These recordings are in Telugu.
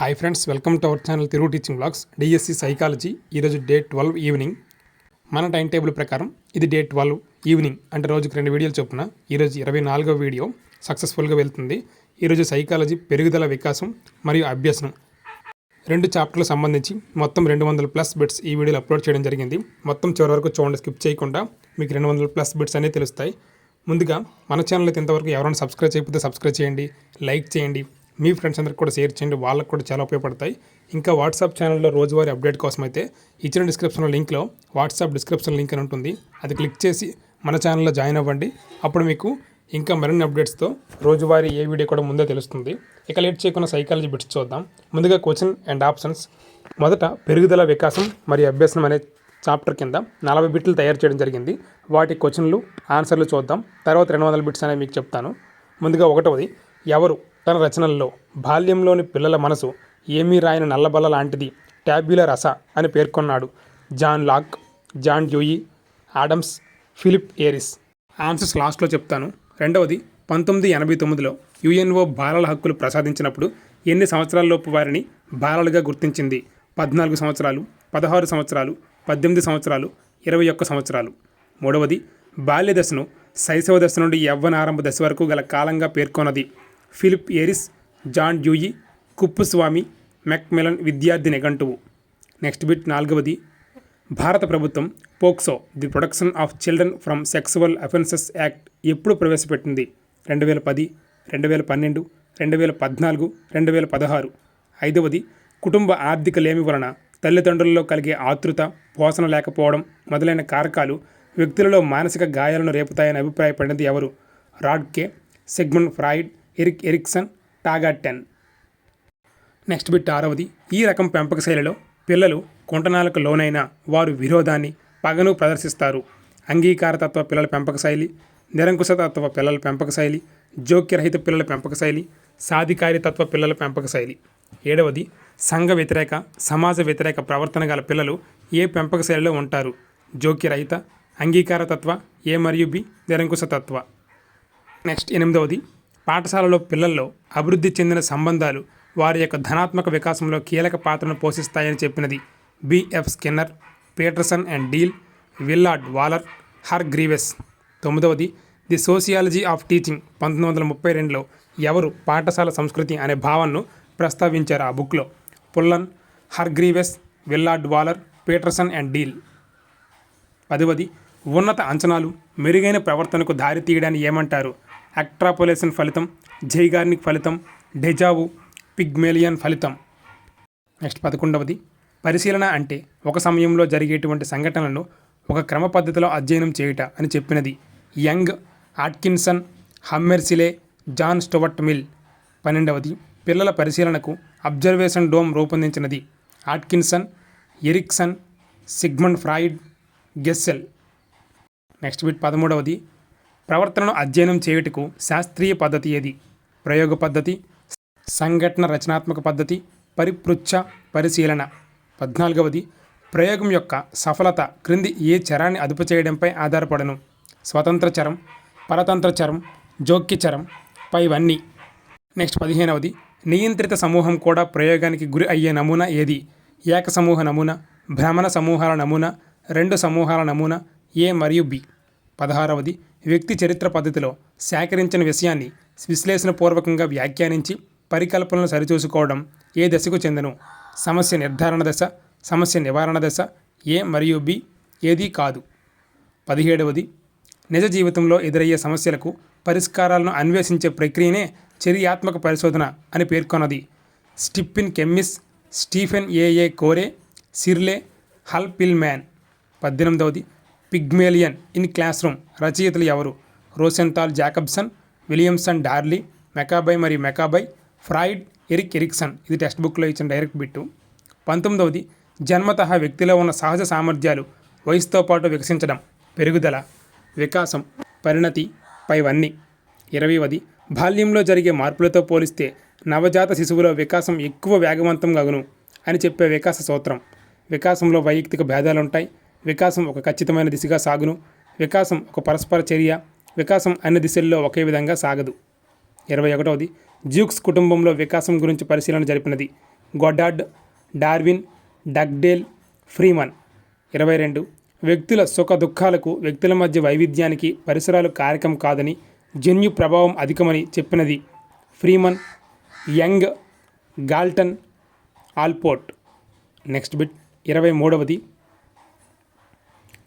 Hi friends welcome to our channel Telugu teaching blogs DSC psychology ఈరోజు డే ట్వెల్వ్ ఈవినింగ్ మన టైం టేబుల్ ప్రకారం ఇది డే ట్వెల్వ్ ఈవినింగ్ అంటే రోజుకి రెండు వీడియోలు చొప్పున ఈరోజు ఇరవై నాలుగో వీడియో సక్సెస్ఫుల్గా వెళ్తుంది. ఈరోజు సైకాలజీ పెరుగుదల వికాసం మరియు అభ్యసనం రెండు చాప్టర్లకు సంబంధించి మొత్తం రెండు వందల ప్లస్ బిట్స్ ఈ వీడియోలో అప్లోడ్ చేయడం జరిగింది. మొత్తం చివరి వరకు చూడండి స్కిప్ చేయకుండా మీకు రెండు వందల ప్లస్ బిట్స్ అనేవి తెలుస్తాయి. ముందుగా మన ఛానల్ అయితే ఇంతవరకు ఎవరైనా సబ్స్క్రైబ్ చేయకపోతే సబ్స్క్రైబ్ చేయండి లైక్ చేయండి. మీ ఫ్రెండ్స్ అందరికి కూడా షేర్ చేయండి. వాళ్ళకు కూడా చాలా ఉపయోగపడతాయి. ఇంకా వాట్సాప్ ఛానల్లో రోజువారీ అప్డేట్ కోసం అయితే ఇచ్చిన డిస్క్రిప్షన్ లింక్లో వాట్సాప్ డిస్క్రిప్షన్ లింక్ అని ఉంటుంది. అది క్లిక్ చేసి మన ఛానల్లో జాయిన్ అవ్వండి. అప్పుడు మీకు ఇంకా మరిన్ని అప్డేట్స్తో రోజువారీ ఏ వీడియో కూడా ముందే తెలుస్తుంది. ఇక లేట్ చేయకుండా సైకాలజీ బిట్స్ చూద్దాం. ముందుగా క్వశ్చన్ అండ్ ఆప్షన్స్ మొదట పెరుగుదల వికాసం మరియు అభ్యసనం అనే చాప్టర్ కింద నలభై బిట్లు తయారు చేయడం జరిగింది. వాటి క్వశ్చన్లు ఆన్సర్లు చూద్దాం. తర్వాత రెండు వందల బిట్స్ అనేవి మీకు చెప్తాను. ముందుగా ఒకటవది ఎవరు తన రచనల్లో బాల్యంలోని పిల్లల మనసు ఏమీ రాయని నల్లబల్ల లాంటిది ట్యాబ్యులర్ రస అని పేర్కొన్నాడు John Locke John Dewey Adams Philippe Aries. Answers లాస్ట్లో చెప్తాను. రెండవది పంతొమ్మిది ఎనభై తొమ్మిదిలో యుఎన్ఓ బాలల హక్కులు ప్రసాదించినప్పుడు ఎన్ని సంవత్సరాలలోపు వారిని బాలలుగా గుర్తించింది? పద్నాలుగు సంవత్సరాలు పదహారు సంవత్సరాలు పద్దెనిమిది సంవత్సరాలు ఇరవై ఒక్క సంవత్సరాలు. మూడవది బాల్య దశను శైశవ దశ నుండి యవ్వనారంభ దశ వరకు గల కాలంగా పేర్కొన్నది. Philippe Aries John Dewey Kuppuswamy Macmillan విద్యార్థి నిఘంటువు నెక్స్ట్ బిట్ నాలుగవది. భారత ప్రభుత్వం POCSO the protection of children from sexual offences act ఎప్పుడు ప్రవేశపెట్టింది? రెండు వేల పది రెండు వేల పన్నెండు రెండు వేల పద్నాలుగు రెండు వేల పదహారు ఐదవది. కుటుంబ ఆర్థిక లేమి వలన తల్లిదండ్రులలో కలిగే ఆతృత పోషణ లేకపోవడం మొదలైన కారకాలు వ్యక్తులలో మానసిక గాయాలను రేపుతాయని అభిప్రాయపడినది ఎవరు? Radke Sigmund Freud Erik Erikson టాగా ten. Next bit ఆరవది. ఈ రకం పెంపక శైలిలో పిల్లలు కుంటనాలకు లోనైన వారు విరోధాన్ని పగను ప్రదర్శిస్తారు. అంగీకారతత్వ పిల్లల పెంపక శైలి నిరంకుశతత్వ పిల్లల పెంపక శైలి జోక్యరహిత పిల్లల పెంపక శైలి సాధికారితత్వ పిల్లల పెంపక శైలి. ఏడవది సంఘ వ్యతిరేక సమాజ వ్యతిరేక ప్రవర్తన గల పిల్లలు ఏ పెంపక శైలిలో ఉంటారు? జోక్యరహిత అంగీకారతత్వ ఏ మరియు బి నిరంకుశతత్వ. నెక్స్ట్ ఎనిమిదవది పాఠశాలలో పిల్లల్లో అభివృద్ధి చెందిన సంబంధాలు వారి యొక్క ధనాత్మక వికాసంలో కీలక పాత్రను పోషిస్తాయని చెప్పినది B F Skinner Peterson and Deal Willard Waller Hargreaves. తొమ్మిదవది the sociology of teaching. పంతొమ్మిది వందల ముప్పై రెండులో ఎవరు పాఠశాల సంస్కృతి అనే భావనను ప్రస్తావించారు ఆ బుక్లో? Pullan Hargreaves Willard Waller Peterson and Deal. పదవది ఉన్నత అంచనాలు మెరుగైన ప్రవర్తనకు దారి తీయడాన్ని ఏమంటారు? అక్ట్రాపోలేషన్ ఫలితం జైగార్నిక్ ఫలితం డెజావు పిగ్మేలియన్ ఫలితం. నెక్స్ట్ పదకొండవది పరిశీలన అంటే ఒక సమయంలో జరిగేటువంటి సంఘటనలను ఒక క్రమ పద్ధతిలో అధ్యయనం చేయుట అని చెప్పినది Young Atkinson Hammersley John Stuart Mill. పన్నెండవది పిల్లల పరిశీలనకు observation dome రూపొందించినది Atkinson Erikson Sigmund Freud Gesell. Next bit పదమూడవది ప్రవర్తనను అధ్యయనం చేయుటకు శాస్త్రీయ పద్ధతి ఏది? ప్రయోగ పద్ధతి సంఘటన రచనాత్మక పద్ధతి పరిపృచ్ఛ పరిశీలన. పద్నాలుగవది ప్రయోగం యొక్క సఫలత క్రింది ఏ చరాన్ని అదుపు చేయడంపై ఆధారపడను? స్వతంత్ర చరం పరతంత్ర చరం జోక్య చరం పైవన్నీ. నెక్స్ట్ పదిహేనవది నియంత్రిత సమూహం కూడా ప్రయోగానికి గురి అయ్యే నమూనా ఏది? ఏక సమూహ నమూనా భ్రమణ సమూహాల నమూనా రెండు సమూహాల నమూనా ఏ మరియు బి? పదహారవది వ్యక్తి చరిత్ర పద్ధతిలో సేకరించిన విషయాన్ని విశ్లేషణపూర్వకంగా వ్యాఖ్యానించి పరికల్పనలు సరిచూసుకోవడం ఏ దశకు చెందను? సమస్య నిర్ధారణ దశ సమస్య నివారణ దశ ఏ మరియు బి ఏదీ కాదు. పదిహేడవది నిజ జీవితంలో ఎదురయ్యే సమస్యలకు పరిష్కారాలను అన్వేషించే ప్రక్రియనే చర్యాత్మక పరిశోధన అని పేర్కొన్నది. స్టిప్పిన్ కెమ్మిస్ స్టీఫెన్ ఏఏ కోరే సిర్లే హల్ పిల్ మ్యాన్ పద్దెనిమిదవది పిగ్మేలియన్ ఇన్ క్లాస్ రూమ్. రచయితలు ఎవరు? Rosenthal Jacobson Williamson Darley Maccoby మరియు మెకాబై ఫ్రాయిడ్ ఎరిక్ ఎరిక్సన్. ఇది టెక్స్ట్ బుక్లో ఇచ్చిన డైరెక్ట్ బిట్టు. పంతొమ్మిదవది జన్మత వ్యక్తిలో ఉన్న సహజ సామర్థ్యాలు వయసుతో పాటు వికసించడం పెరుగుదల వికాసం పరిణతి పైవన్నీ. ఇరవైవది బాల్యంలో జరిగే మార్పులతో పోలిస్తే నవజాత శిశువులో వికాసం ఎక్కువ వేగవంతంగాగును అని చెప్పే వికాస సూత్రం. వికాసంలో వైయక్తిక భేదాలు ఉంటాయి వికాసం ఒక ఖచ్చితమైన దిశగా సాగును. వికాసం ఒక పరస్పర చర్య. వికాసం అన్ని దిశల్లో ఒకే విధంగా సాగదు. ఇరవై ఒకటవది. జ్యూక్స్ కుటుంబంలో వికాసం గురించి పరిశీలన జరిపినది. Goddard Darwin Dugdale Freeman. ఇరవై రెండు. వ్యక్తుల సుఖ దుఃఖాలకు వ్యక్తుల మధ్య వైవిధ్యానికి పరిసరాలు కారకం కాదని జన్యు ప్రభావం అధికమని చెప్పినది Freeman Young Galton Allport. Next bit. ఇరవై మూడవది.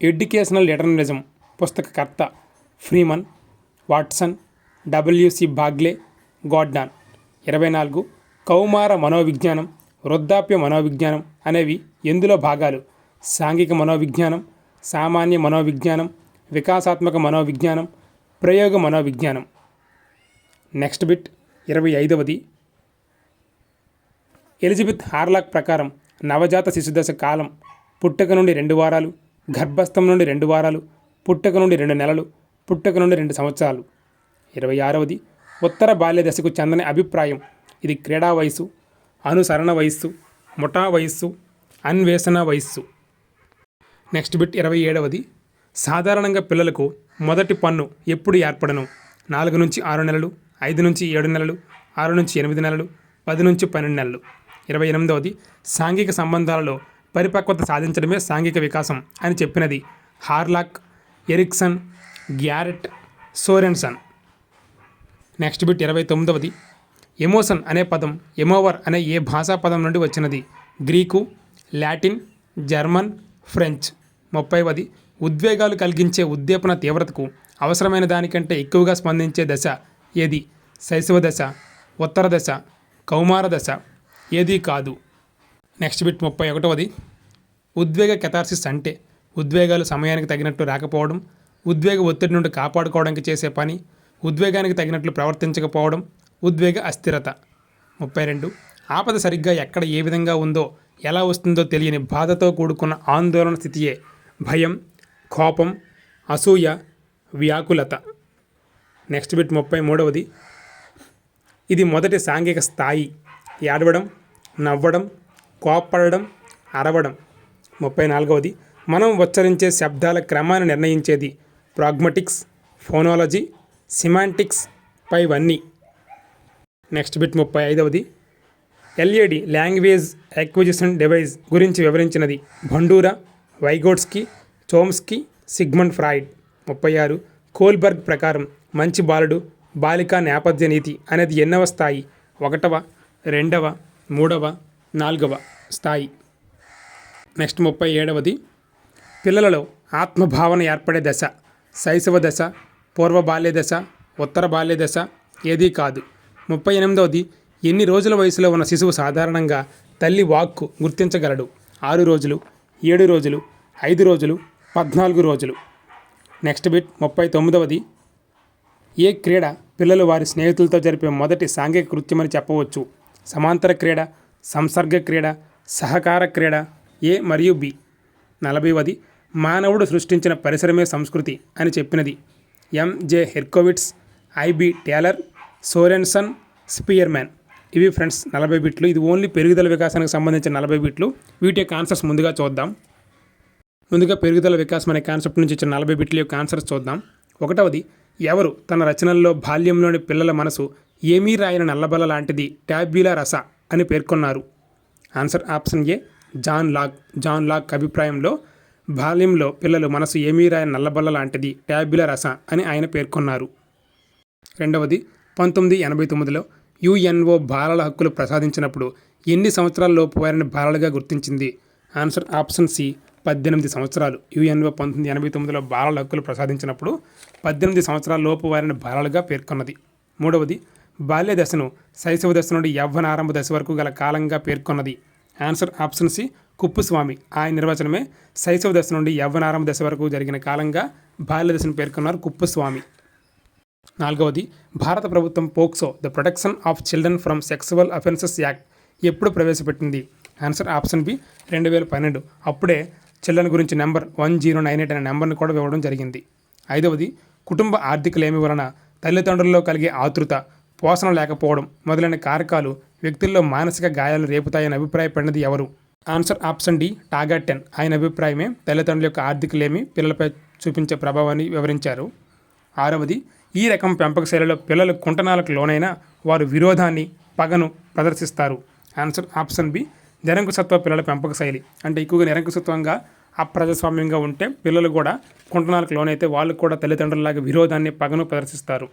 Educational literalism పుస్తకకర్త Freeman Watson WC Bagley Goddard ఇరవై నాలుగు కౌమార మనోవిజ్ఞానం వృద్ధాప్య మనోవిజ్ఞానం అనేవి ఎందులో భాగాలు? సాంఘిక మనోవిజ్ఞానం సామాన్య మనోవిజ్ఞానం వికాసాత్మక మనోవిజ్ఞానం ప్రయోగ మనోవిజ్ఞానం. నెక్స్ట్ బిట్ ఇరవై ఐదవది. ఎలిజబెత్ హార్లాక్ ప్రకారం నవజాత శిశుదశ కాలం పుట్టక నుండి రెండు వారాలు గర్భస్థం నుండి రెండు వారాలు పుట్టక నుండి రెండు నెలలు పుట్టక నుండి రెండు సంవత్సరాలు. ఇరవై ఆరవది ఉత్తర బాల్య దశకు చెందని అభిప్రాయం. ఇది క్రీడా వయస్సు అనుసరణ వయస్సు ముఠా వయస్సు అన్వేషణ వయస్సు. నెక్స్ట్ బిట్ ఇరవై ఏడవది. సాధారణంగా పిల్లలకు మొదటి పన్ను ఎప్పుడు ఏర్పడను? నాలుగు నుంచి ఆరు నెలలు ఐదు నుంచి ఏడు నెలలు ఆరు నుంచి ఎనిమిది నెలలు పది నుంచి పన్నెండు నెలలు. ఇరవై ఎనిమిదవది సాంఘిక సంబంధాలలో పరిపక్వత సాధించడమే సాంఘిక వికాసం అని చెప్పినది Hurlock Erikson Garrett Sorenson. Next bit ఇరవై తొమ్మిదవది. ఎమోషన్ అనే పదం ఎమోవర్ అనే ఏ భాషా పదం నుండి వచ్చినది? Greek Latin German French. ముప్పైవది. ఉద్వేగాలు కలిగించే ఉద్దీపన తీవ్రతకు అవసరమైన దానికంటే ఎక్కువగా స్పందించే దశ ఏది? శైశవ దశ ఉత్తర దశ కౌమార దశ. ఏదీ కాదు. నెక్స్ట్ బిట్ ముప్పై ఒకటవది ఉద్వేగ కెథార్సిస్ అంటే ఉద్వేగాలు సమయానికి తగినట్లు రాకపోవడం ఉద్వేగ ఒత్తిడి నుండి కాపాడుకోవడానికి చేసే పని ఉద్వేగానికి తగినట్లు ప్రవర్తించకపోవడం ఉద్వేగ అస్థిరత. ముప్పై రెండు. ఆపద సరిగ్గా ఎక్కడ ఏ విధంగా ఉందో ఎలా వస్తుందో తెలియని బాధతో కూడుకున్న ఆందోళన స్థితియే భయం కోపం అసూయ వ్యాకులత. నెక్స్ట్ బిట్ ముప్పై మూడవది ఇది మొదటి సాంఘిక స్థాయి. ఏడవడం నవ్వడం కోప్పడడం అరవడం. ముప్పై నాలుగవది మనం ఉచ్చరించే శబ్దాల క్రమాన్ని నిర్ణయించేది ప్రాగ్మటిక్స్ ఫోనాలజీ సిమాంటిక్స్ పైవన్నీ. నెక్స్ట్ బిట్ ముప్పై ఐదవది ఎల్ఏడి లాంగ్వేజ్ అక్విజిషన్ డివైజ్ గురించి వివరించినది భండూరా వైగోట్స్కి చోమ్స్కి సిగ్మండ్ ఫ్రాయిడ్. ముప్పై ఆరు కోల్బర్గ్ ప్రకారం మంచి బాలుడు బాలికా నేపథ్య నీతి అనేది ఎన్నవ స్థాయి? ఒకటవ రెండవ మూడవ నాలుగవ. స్థాయి. నెక్స్ట్ ముప్పై ఏడవది పిల్లలలో ఆత్మభావన ఏర్పడే దశ శైశవ దశ పూర్వ బాల్య దశ ఉత్తర బాల్య దశ ఏదీ కాదు. ముప్పై ఎనిమిదవది ఎన్ని రోజుల వయసులో ఉన్న శిశువు సాధారణంగా తల్లి వాక్కు గుర్తించగలడు? ఆరు రోజులు ఏడు రోజులు ఐదు రోజులు పద్నాలుగు రోజులు. నెక్స్ట్ బిట్ ముప్పై తొమ్మిదవది ఏ క్రీడ పిల్లలు వారి స్నేహితులతో జరిపే మొదటి సాంఘిక కృత్యమని చెప్పవచ్చు? సమాంతర క్రీడ సంసర్గ క్రీడ సహకార క్రీడ ఏ మరియు బి. నలభైవది మానవుడు సృష్టించిన పరిసరమే సంస్కృతి అని చెప్పినది. MJ Herskovits IB Tylor Sorenson Spearman. ఇవి ఫ్రెండ్స్ నలభై బిట్లు. ఇది ఓన్లీ పెరుగుదల వికాసానికి సంబంధించిన నలభై బిట్లు. వీటి యొక్క ఆన్సర్స్ ముందుగా చూద్దాం. ముందుగా పెరుగుదల వికాసం అనే కాన్సెప్ట్ నుంచి ఇచ్చిన నలభై బిట్ల యొక్క ఆన్సర్స్ చూద్దాం. ఒకటవది ఎవరు తన రచనల్లో బాల్యంలోని పిల్లల మనసు ఏమీ రాయని నల్లబల్ల లాంటిది ట్యాబ్యులా రస అని పేర్కొన్నారు. Answer option A John Locke John Locke అభిప్రాయంలో బాల్యంలో పిల్లలు మనసు ఏమీ రాయని నల్లబల్ల లాంటిది ట్యాబ్యుల రస అని ఆయన పేర్కొన్నారు. రెండవది పంతొమ్మిది ఎనభై తొమ్మిదిలో యుఎన్ఓ బాలల హక్కులు ప్రసాదించినప్పుడు ఎన్ని సంవత్సరాల లోపు వారిని బాలలుగా గుర్తించింది? ఆన్సర్ ఆప్షన్ సి పద్దెనిమిది సంవత్సరాలు. యుఎన్ఓ పంతొమ్మిది ఎనభై తొమ్మిదిలో బాలల హక్కులు ప్రసాదించినప్పుడు పద్దెనిమిది సంవత్సరాల లోపు వారిని బాలలుగా పేర్కొన్నది. మూడవది బాల్య దశను శైశవ దశ నుండి యవ్వన ఆరంభ దశ వరకు గల కాలంగా పేర్కొన్నది. Answer option C Kuppuswamy. ఆయన నిర్వచనమే శైశవ దశ నుండి యవ్వనారంభ దశ వరకు జరిగిన కాలంగా బాల్య దశను పేర్కొన్నారు కుప్పుస్వామి. నాలుగవది భారత ప్రభుత్వం POCSO the protection of children from sexual offences act ఎప్పుడు ప్రవేశపెట్టింది? ఆన్సర్ ఆప్షన్ బి రెండు వేల పన్నెండు. అప్పుడే చిల్డ్రన్ గురించి number one zero nine eight అనే నెంబర్ని కూడా ఇవ్వడం జరిగింది. ఐదవది కుటుంబ ఆర్థిక లేమి వలన తల్లిదండ్రుల్లో కలిగే ఆతృత పోషణ లేకపోవడం మొదలైన కారకాలు వ్యక్తుల్లో మానసిక గాయాలు రేపుతాయని అభిప్రాయపడినది ఎవరు? ఆన్సర్ ఆప్షన్ డి టాగా టెన్. ఆయన అభిప్రాయమే తల్లిదండ్రుల యొక్క ఆర్థిక లేమి పిల్లలపై చూపించే ప్రభావాన్ని వివరించారు. ఆరవది ఈ రకం పెంపక శైలిలో పిల్లలు కుంటనాలకు లోనైనా వారు విరోధాన్ని పగను ప్రదర్శిస్తారు. ఆన్సర్ ఆప్షన్ బి నిరంకుశత్వ పిల్లల పెంపక శైలి అంటే ఎక్కువగా నిరంకుశత్వంగా అప్రజాస్వామ్యంగా ఉంటే పిల్లలు కూడా కుంటనాలకు లోనైతే వాళ్ళు కూడా తల్లిదండ్రులలాగా విరోధాన్ని పగను ప్రదర్శిస్తారు.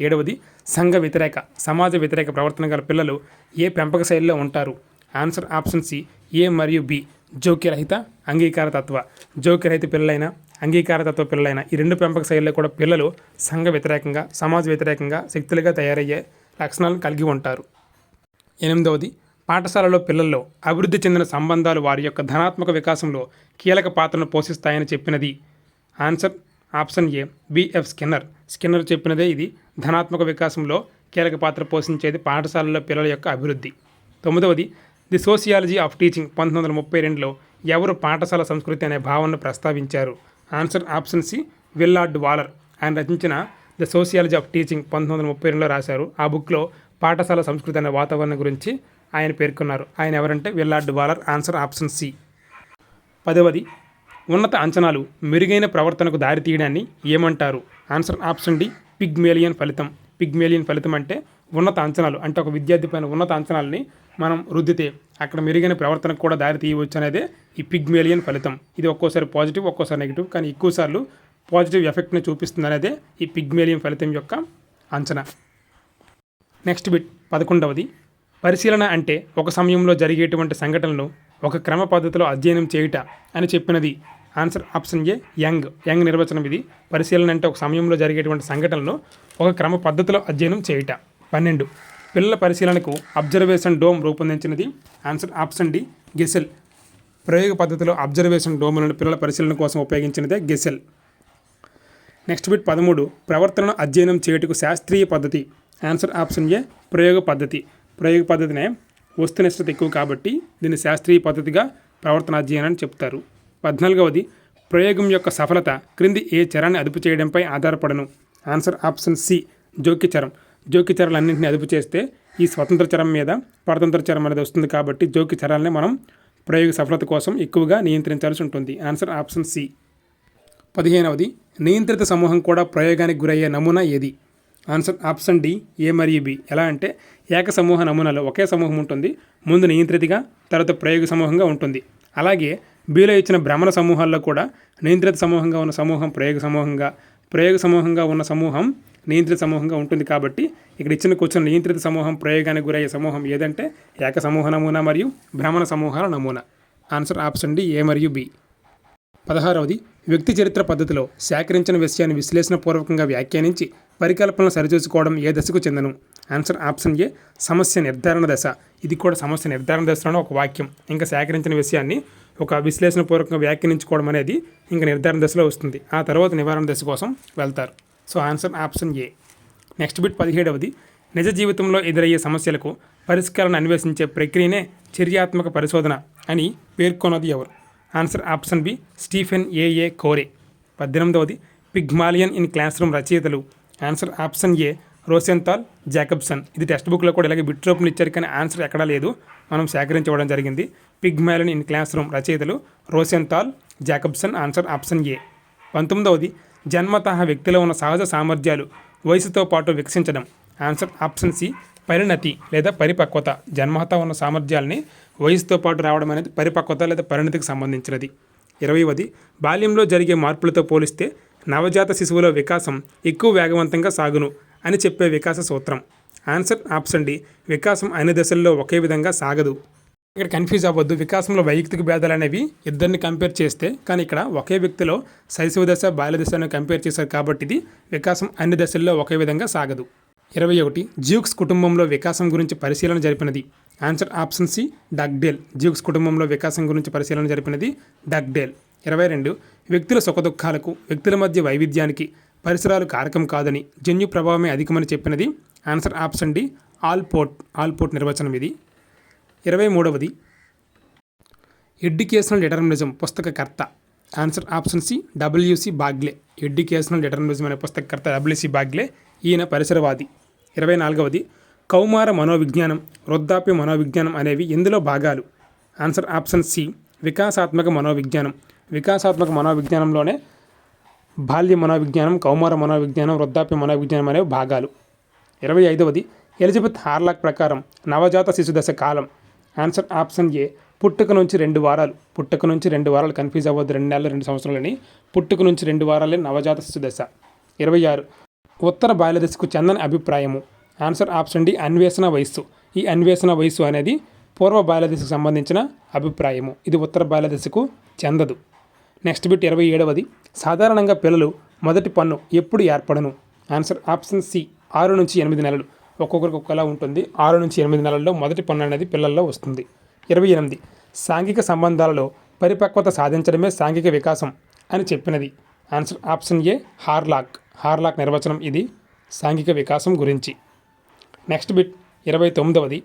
ఏడవది సంఘ వ్యతిరేక సమాజ వ్యతిరేక ప్రవర్తన గల పిల్లలు ఏ పెంపక శైలిలో ఉంటారు? ఆన్సర్ ఆప్షన్ సి ఏ మరియు బి. జోక్యరహిత అంగీకారతత్వ. జోక్యరహిత పిల్లలైన అంగీకారతత్వ పిల్లలైన ఈ రెండు పెంపక శైలిలో కూడా పిల్లలు సంఘ వ్యతిరేకంగా సమాజ వ్యతిరేకంగా శక్తులుగా తయారయ్యే లక్షణాలను కలిగి ఉంటారు. ఎనిమిదవది పాఠశాలలో పిల్లల్లో అభివృద్ధి చెందిన సంబంధాలు వారి యొక్క ధనాత్మక వికాసంలో కీలక పాత్రను పోషిస్తాయని చెప్పినది. Answer option A BF Skinner. Skinner చెప్పినదే ఇది. ధనాత్మక వికాసంలో కీలక పాత్ర పోషించేది పాఠశాలలో పిల్లల యొక్క అభివృద్ధి. తొమ్మిదవది ది సోషియాలజీ ఆఫ్ టీచింగ్ పంతొమ్మిది వందల ముప్పై రెండులో ఎవరు పాఠశాల సంస్కృతి అనే భావనను ప్రస్తావించారు? Answer option C Willard Waller. ఆయన రచించిన ద సోషియాలజీ ఆఫ్ టీచింగ్ పంతొమ్మిది వందల ముప్పై రెండులో రాశారు. ఆ బుక్లో పాఠశాల సంస్కృతి అనే వాతావరణం గురించి ఆయన పేర్కొన్నారు. ఆయన ఎవరంటే Willard Waller? Answer option C. పదవది ఉన్నత అంచనాలు మెరుగైన ప్రవర్తనకు దారితీయడాన్ని ఏమంటారు? ఆన్సర్ ఆప్షన్ డి పిగ్మేలియన్ ఫలితం. పిగ్మేలియన్ ఫలితం అంటే ఉన్నత అంచనాలు అంటే ఒక విద్యార్థి పైన ఉన్నత అంచనాలని మనం రుద్దితే అక్కడ మెరుగైన ప్రవర్తనకు కూడా దారి తీయవచ్చు అనేదే ఈ పిగ్మేలియన్ ఫలితం. ఇది ఒక్కోసారి పాజిటివ్ ఒక్కోసారి నెగిటివ్ కానీ ఎక్కువసార్లు పాజిటివ్ ఎఫెక్ట్ని చూపిస్తుంది అనేదే ఈ పిగ్మేలియన్ ఫలితం యొక్క అంచనా. నెక్స్ట్ బిట్ పదకొండవది. పరిశీలన అంటే ఒక సమయంలో జరిగేటువంటి సంఘటనలు ఒక క్రమ పద్ధతిలో అధ్యయనం చేయుట అని చెప్పినది. Answer option A Young. Young నిర్వచనం ఇది. పరిశీలన అంటే ఒక సమయంలో జరిగేటువంటి సంఘటనలను ఒక క్రమ పద్ధతిలో అధ్యయనం చేయుట. పన్నెండు. పిల్లల పరిశీలనకు అబ్జర్వేషన్ డోమ్ రూపొందించినది. ఆన్సర్ ఆప్షన్ డి గెసెల్ ప్రయోగ పద్ధతిలో అబ్జర్వేషన్ డోములను పిల్లల పరిశీలన కోసం ఉపయోగించినదే గెసెల్ నెక్స్ట్ బిట్ పదమూడు. ప్రవర్తనను అధ్యయనం చేయుటకు శాస్త్రీయ పద్ధతి. ఆన్సర్ ఆప్షన్ ఏ ప్రయోగ పద్ధతి. ప్రయోగ పద్ధతినే వస్తునిష్టత ఎక్కువ కాబట్టి దీన్ని శాస్త్రీయ పద్ధతిగా ప్రవర్తన అధ్యయనాన్ని అని చెప్తారు. పద్నాలుగవది ప్రయోగం యొక్క సఫలత క్రింది ఏ చరాన్ని అదుపు చేయడంపై ఆధారపడను. ఆన్సర్ ఆప్షన్ సి జోక్య చరం. అదుపు చేస్తే ఈ స్వతంత్ర చరం మీద పరతంత్ర చరం అనేది వస్తుంది కాబట్టి జోక్య చరాలని మనం ప్రయోగ సఫలత కోసం ఎక్కువగా నియంత్రించాల్సి ఉంటుంది. Answer option C. పదిహేనవది నియంత్రిత సమూహం కూడా ప్రయోగానికి గురయ్యే నమూనా ఏది? ఆన్సర్ ఆప్షన్ డి ఏ మరియు బి. ఎలా అంటే ఏక సమూహ నమూనాలో ఒకే సమూహం ఉంటుంది. ముందు నియంత్రితగా తర్వాత ప్రయోగ సమూహంగా ఉంటుంది. అలాగే బీలో ఇచ్చిన భ్రమణ సమూహాల్లో కూడా నియంత్రిత సమూహంగా ఉన్న సమూహం ప్రయోగ సమూహంగా ప్రయోగ సమూహంగా ఉన్న సమూహం నియంత్రిత సమూహంగా ఉంటుంది కాబట్టి ఇక్కడ ఇచ్చిన కూర్చున్న నియంత్రిత సమూహం ప్రయోగానికి గురయ్యే సమూహం ఏదంటే ఏక సమూహ నమూనా మరియు భ్రమణ సమూహాల నమూనా. ఆన్సర్ ఆప్షన్ డి ఏ మరియు బి పదహారవది వ్యక్తి చరిత్ర పద్ధతిలో సేకరించిన విషయాన్ని విశ్లేషణపూర్వకంగా వ్యాఖ్యానించి పరికల్పనలు సరిచూసుకోవడం ఏ దశకు చెందను? ఆన్సర్ ఆప్షన్ ఏ సమస్య నిర్ధారణ దశ. ఇది కూడా సమస్య నిర్ధారణ దశలోనే ఒక వాక్యం. ఇంకా సేకరించిన విషయాన్ని ఒక విశ్లేషణపూర్వకంగా వ్యాఖ్యానించుకోవడం అనేది ఇంకా నిర్ధారణ దశలో వస్తుంది. ఆ తర్వాత నివారణ దశ కోసం వెళ్తారు. So answer option A. Next bit పదిహేడవది. నిజ జీవితంలో ఎదురయ్యే సమస్యలకు పరిష్కారాన్ని అన్వేషించే ప్రక్రియనే చర్యాత్మక పరిశోధన అని పేర్కొన్నది ఎవరు? ఆన్సర్ ఆప్షన్ బి స్టీఫెన్ ఏఏ కోరే. పద్దెనిమిదవది పిగ్మాలియన్ ఇన్ క్లాస్ రూమ్ రచయితలు. Answer option A Rosenthal Jacobson. ఇది టెక్స్ట్ బుక్లో కూడా ఇలాగే బిట్ రూపంలో ఇచ్చారు కానీ ఆన్సర్ ఎక్కడా లేదు. మనం సేకరించుకోవడం జరిగింది. పిగ్మాలియన్ ఇన్ క్లాస్ రూమ్ రచయితలు Rosenthal Jacobson answer option A. పంతొమ్మిదవది జన్మతహ వ్యక్తిలో ఉన్న సహజ సామర్థ్యాలు వయసుతో పాటు వికసించడం. ఆన్సర్ ఆప్షన్ సి పరిణతి లేదా పరిపక్వత జన్మహత ఉన్న సామర్థ్యాలని వయసుతో పాటు రావడం అనేది పరిపక్వత లేదా పరిణతికి సంబంధించినది. ఇరవైవది బాల్యంలో జరిగే మార్పులతో పోలిస్తే నవజాత శిశువుల వికాసం ఎక్కువ వేగవంతంగా సాగును అని చెప్పే వికాస సూత్రం. ఆన్సర్ ఆప్షన్ డి వికాసం అన్ని దశల్లో ఒకే విధంగా సాగదు. ఇక్కడ కన్ఫ్యూజ్ అవ్వద్దు. వికాసంలో వైయక్తిక భేదాలు అనేవి ఇద్దరిని కంపేర్ చేస్తే కానీ ఇక్కడ ఒకే వ్యక్తిలో శైశవ దశ బాల్య దశను కంపేర్ చేశారు కాబట్టి ఇది వికాసం అన్ని దశల్లో ఒకే విధంగా సాగదు. ఇరవై ఒకటి జ్యూక్స్ కుటుంబంలో వికాసం గురించి పరిశీలన జరిపినది. Answer option C Dugdale. Jukes కుటుంబంలో వికాసం గురించి పరిశీలన జరిపినది డగ్డేల్. ఇరవై రెండు వ్యక్తుల సుఖదుఖాలకు వ్యక్తుల మధ్య వైవిధ్యానికి పరిసరాలు కారకం కాదని జన్యు ప్రభావమే అధికమని చెప్పినది answer option D Allport Allport నిర్వచనం ఇది. ఇరవై మూడవది educational determinism పుస్తకకర్త. Answer option C WC Bagley educational determinism అనే పుస్తకకర్త డబ్ల్యూసి బాగ్లే ఈయన పరిసరవాది. ఇరవై నాలుగవది కౌమార మనోవిజ్ఞానం వృద్ధాప్య మనోవిజ్ఞానం అనేవి ఎందులో భాగాలు. ఆన్సర్ ఆప్షన్ సి వికాసాత్మక మనోవిజ్ఞానం. వికాసాత్మక మనోవిజ్ఞానంలోనే బాల్య మనోవిజ్ఞానం కౌమార మనోవిజ్ఞానం వృద్ధాప్య మనోవిజ్ఞానం అనేవి భాగాలు. ఇరవై ఐదవది ఎలిజబెత్ హార్లాక్ ప్రకారం నవజాత శిశుదశ కాలం. ఆన్సర్ ఆప్షన్ ఏ పుట్టుక నుంచి రెండు వారాలు పుట్టుక నుంచి రెండు వారాలు కన్ఫ్యూజ్ అవ్వద్దు. రెండు నెలలు రెండు సంవత్సరాలని పుట్టుక నుంచి రెండు వారాలే నవజాత శిశు దశ. ఇరవై ఆరు. ఉత్తర బాల్య చెందని అభిప్రాయము. ఆన్సర్ ఆప్షన్ డి అన్వేషణ వయస్సు. ఈ అన్వేషణ వయస్సు అనేది పూర్వ బాల్య సంబంధించిన అభిప్రాయము. ఇది ఉత్తర బాల్య చెందదు. నెక్స్ట్ బిట్ ఇరవై ఏడవది. సాధారణంగా పిల్లలు మొదటి పన్ను ఎప్పుడు ఏర్పడను? ఆన్సర్ ఆప్షన్ సి ఆరు నుంచి ఎనిమిది నెలలు. ఒక్కొక్కరికి ఒక్కలా ఉంటుంది. ఆరు నుంచి ఎనిమిది నెలల్లో మొదటి పన్ను అనేది పిల్లల్లో వస్తుంది. ఇరవై ఎనిమిది. సాంఘిక సంబంధాలలో పరిపక్వత సాధించడమే సాంఘిక వికాసం అని చెప్పినది. Answer option A Hurlock. Hurlock నిర్వచనం ఇది సాంఘిక వికాసం గురించి. నెక్స్ట్ బిట్ ఇరవై తొమ్మిదవది.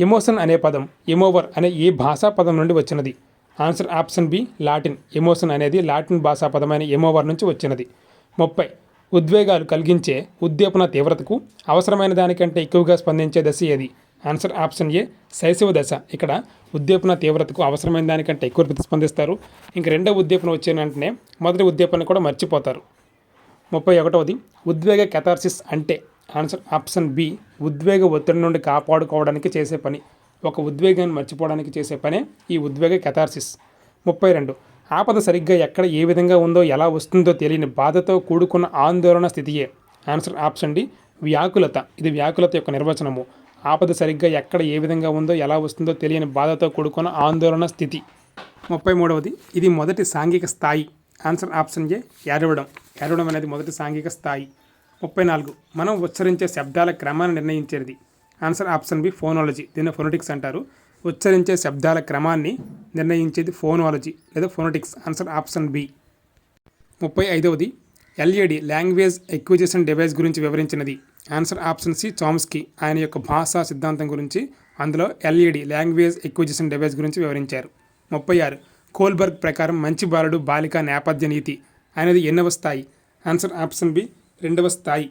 ఎమోషన్ అనే పదం ఎమోవర్ అనే ఏ భాషా పదం నుండి వచ్చినది. Answer option B Latin. Emotion అనేది లాటిన్ భాషా పదమైన ఎమోవర్ నుంచి వచ్చినది. ముప్పై ఉద్వేగాలు కలిగించే ఉద్దీపన తీవ్రతకు అవసరమైన దానికంటే ఎక్కువగా స్పందించే దశ ఏది? ఆన్సర్ ఆప్షన్ ఏ శైశవ దశ ఇక్కడ ఉద్దీపన తీవ్రతకు అవసరమైన దానికంటే ఎక్కువ ప్రతిస్పందిస్తారు. ఇంక రెండవ ఉద్దీపన వచ్చిన వెంటనే మొదటి ఉద్దీపన కూడా మర్చిపోతారు. ముప్పై ఒకటవది ఉద్వేగ కెథార్సిస్ అంటే ఆన్సర్ ఆప్షన్ బి ఉద్వేగ ఒత్తిడి నుండి కాపాడుకోవడానికి చేసే పని. ఒక ఉద్వేగాన్ని మర్చిపోవడానికి చేసే పనే ఈ ఉద్వేగ కెథార్సిస్ ముప్పై రెండు ఆపద సరిగ్గా ఎక్కడ ఏ విధంగా ఉందో ఎలా వస్తుందో తెలియని బాధతో కూడుకున్న ఆందోళన స్థితియే. ఆన్సర్ ఆప్షన్ డి వ్యాకులత. ఇది వ్యాకులత యొక్క నిర్వచనము. ఆపద సరిగ్గా ఎక్కడ ఏ విధంగా ఉందో ఎలా వస్తుందో తెలియని బాధతో కూడుకున్న ఆందోళన స్థితి. ముప్పై మూడవది ఇది మొదటి సాంఘిక స్థాయి. ఆన్సర్ ఆప్షన్ ఏ ఏడవడం ఏడవడం అనేది మొదటి సాంఘిక స్థాయి. ముప్పై నాలుగు మనం ఉచ్చరించే శబ్దాల క్రమాన్ని నిర్ణయించేది. ఆన్సర్ ఆప్షన్ బి ఫోనాలజీ దీన్ని ఫోనటిక్స్ అంటారు. ఉచ్చరించే శబ్దాల క్రమాన్ని నిర్ణయించేది ఫోనాలజీ లేదా ఫోనటిక్స్ ఆన్సర్ ఆప్షన్ బి ముప్పై ఐదవది ఎల్ఈడి లాంగ్వేజ్ ఎక్విజిషన్ డివైస్ గురించి వివరించినది. ఆన్సర్ ఆప్షన్ సి చామ్స్కీ ఆయన యొక్క భాషా సిద్ధాంతం గురించి అందులో ఎల్ఈడి లాంగ్వేజ్ ఎక్విజిషన్ డివైస్ గురించి వివరించారు. ముప్పై ఆరు కోల్బర్గ్ ప్రకారం మంచి బాలుడు బాలిక నేపథ్య నీతి. అనేది ఎన్నవ స్థాయి. ఆన్సర్ ఆప్షన్ బి రెండవ స్థాయి.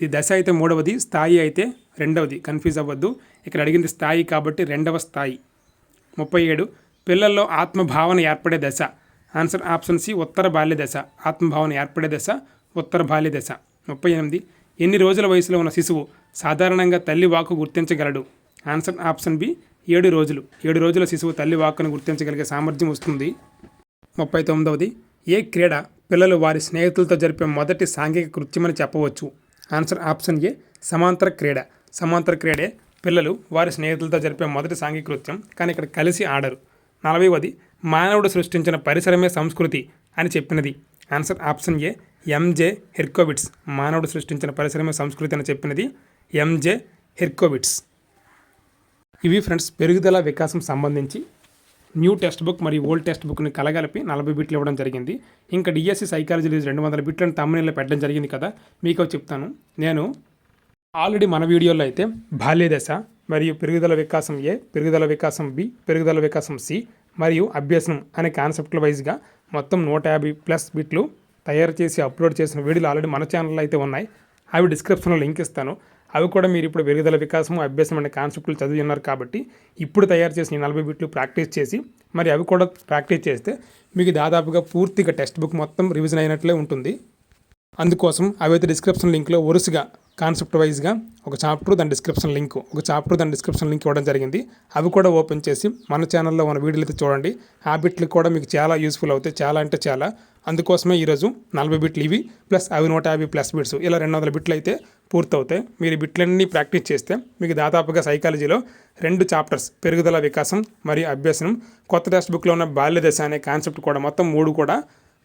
ఇది దశ అయితే మూడవది స్థాయి అయితే రెండవది. కన్ఫ్యూజ్ అవ్వద్దు. ఇక్కడ అడిగింది స్థాయి కాబట్టి రెండవ స్థాయి. ముప్పై ఏడు పిల్లల్లో ఆత్మభావన ఏర్పడే దశ. ఆన్సర్ ఆప్షన్ సి ఉత్తర బాల్య దశ. ఆత్మభావన ఏర్పడే దశ ఉత్తర బాల్య దశ. ముప్పై ఎనిమిది ఎన్ని రోజుల వయసులో ఉన్న శిశువు సాధారణంగా తల్లి వాకు గుర్తించగలడు? ఆన్సర్ ఆప్షన్ బి ఏడు రోజులు. ఏడు రోజుల శిశువు తల్లి వాక్కును గుర్తించగలిగే సామర్థ్యం వస్తుంది. ముప్పై తొమ్మిదవది ఏ క్రీడ పిల్లలు వారి స్నేహితులతో జరిపే మొదటి సాంఘిక కృత్యమని చెప్పవచ్చు? ఆన్సర్ ఆప్షన్ ఏ సమాంతర క్రీడ. సమాంతర క్రీడే పిల్లలు వారి స్నేహితులతో జరిపే మొదటి సాంఘిక కృత్యం కానీ ఇక్కడ కలిసి ఆడరు. నలభైవది మానవుడు సృష్టించిన పరిసరమే సంస్కృతి అని చెప్పినది. Answer option A MJ Herskovits మానవుడు సృష్టించిన పరిశ్రమ సంస్కృతి అని చెప్పినది ఎంజే హెర్కోవిట్స్ ఇవి ఫ్రెండ్స్ పెరుగుదల వికాసం సంబంధించి న్యూ టెక్స్ట్ బుక్ మరియు ఓల్డ్ టెక్స్ట్ బుక్ని కలగలిపి నలభై బిట్లు ఇవ్వడం జరిగింది. ఇంకా డిఎస్సి సైకాలజీ రెండు వందల బిట్లను తమ్మునీళ్ళు పెట్టడం జరిగింది కదా మీకు చెప్తాను. నేను ఆల్రెడీ మన వీడియోలో అయితే బాల్య దశ మరియు పెరుగుదల వికాసం ఏ పెరుగుదల వికాసం బి పెరుగుదల వికాసం సి మరియు అభ్యసనం అనే కాన్సెప్ట్ల వైజ్గా మొత్తం నూట యాభై ప్లస్ బిట్లు తయారు చేసి అప్లోడ్ చేసిన వీడియోలు ఆల్రెడీ మన ఛానల్లో అయితే ఉన్నాయి. అవి డిస్క్రిప్షన్లో లింక్ ఇస్తాను. అవి కూడా మీరు ఇప్పుడు పెరుగుదల వికాసం అభ్యాసం అనే కాన్సెప్ట్లు చదివి ఉన్నారు కాబట్టి ఇప్పుడు తయారు చేసిన నలభై బిట్లు ప్రాక్టీస్ చేసి మరి అవి కూడా ప్రాక్టీస్ చేస్తే మీకు దాదాపుగా పూర్తిగా టెక్స్ట్ బుక్ మొత్తం రివిజన్ అయినట్లే ఉంటుంది. అందుకోసం అవైతే డిస్క్రిప్షన్ లింక్లో వరుసగా కాన్సెప్ట్ వైజ్గా ఒక చాప్టర్ దాని డిస్క్రిప్షన్ లింక్ ఒక చాప్టర్ దాని డిస్క్రిప్షన్ లింక్ ఇవ్వడం జరిగింది. అవి కూడా ఓపెన్ చేసి మన ఛానల్లో ఉన్న వీడియోలు అయితే చూడండి. హ్యాబిట్లు కూడా మీకు చాలా యూస్ఫుల్ అవుతాయి. చాలా అంటే చాలా. అందుకోసమే ఈరోజు నలభై బిట్లు ఇవి ప్లస్ అవి నూట యాభై ప్లస్ బిట్స్. ఇలా రెండు వందల బిట్లు అయితే పూర్తవుతాయి. మీరు బిట్లన్నీ ప్రాక్టీస్ చేస్తే మీకు దాదాపుగా సైకాలజీలో రెండు చాప్టర్స్ పెరుగుదల వికాసం మరియు అభ్యసనం కొత్త టెక్స్ట్ బుక్లో ఉన్న బాల్య దశ అనే కాన్సెప్ట్ కూడా మొత్తం మూడు కూడా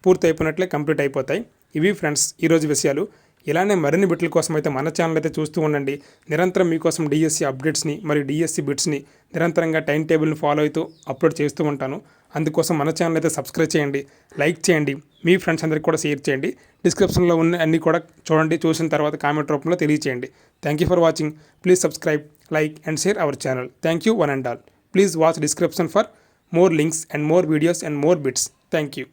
పూర్తి అయిపోయినట్లే కంప్లీట్ అయిపోతాయి. ఇవి ఫ్రెండ్స్ ఈరోజు విషయాలు. ఇలానే మరిన్ని బిట్ల కోసం అయితే మన ఛానల్ అయితే చూస్తూ ఉండండి. నిరంతరం మీకోసం డిఎస్సి అప్డేట్స్ని మరియు డిఎస్సి బిట్స్ని నిరంతరంగా టైం టేబుల్ని ఫాలో అవుతూ అప్లోడ్ చేస్తూ ఉంటాను. అందుకోసం మన ఛానల్ అయితే సబ్స్క్రైబ్ చేయండి లైక్ చేయండి మీ ఫ్రెండ్స్ అందరికీ కూడా షేర్ చేయండి. డిస్క్రిప్షన్లో ఉన్న అన్ని కూడా చూడండి చూసిన తర్వాత కామెంట్ రూపంలో తెలియచేయండి. Thank you for watching please subscribe like and share our channel thank you one and all please watch description for more links and more videos and more bits thank you